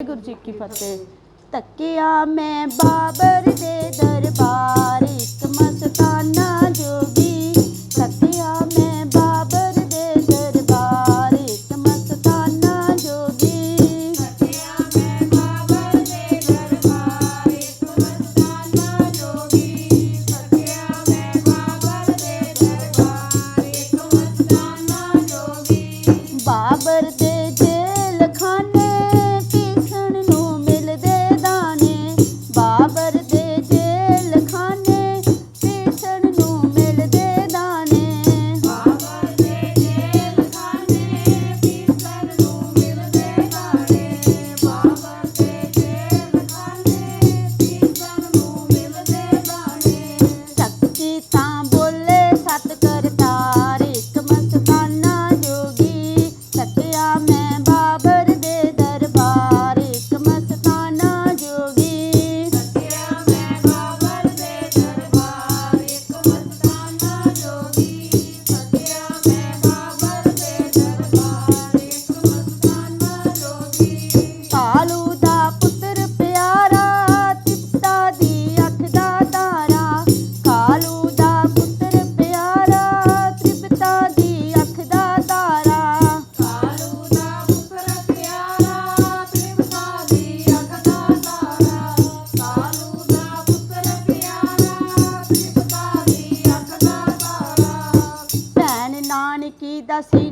ਗੁਰੂ ਜੀ ਕੀ ਫਤਿਹ। ਤੱਕਿਆ ਮੈਂ ਬਾਬਰ ਦੇ ਦਰਬਾਰ ਇੱਕ ਮਸਤਾਨਾ así.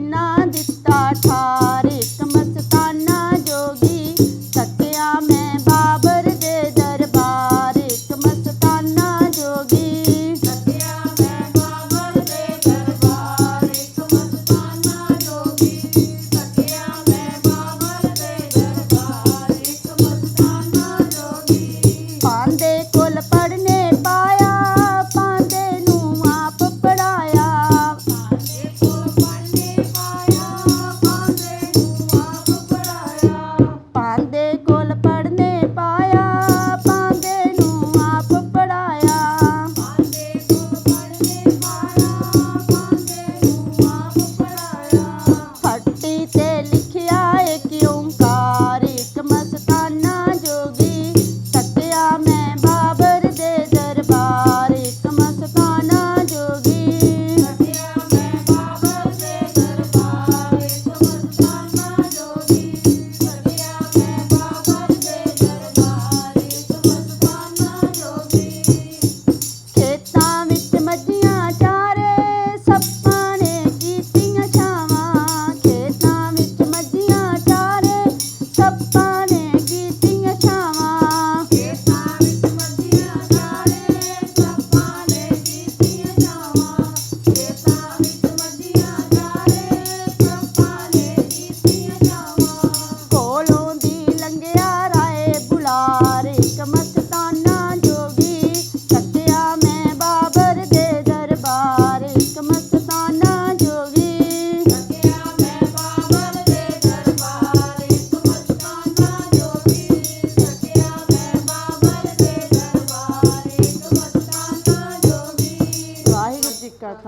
ਸੱਪਾਂ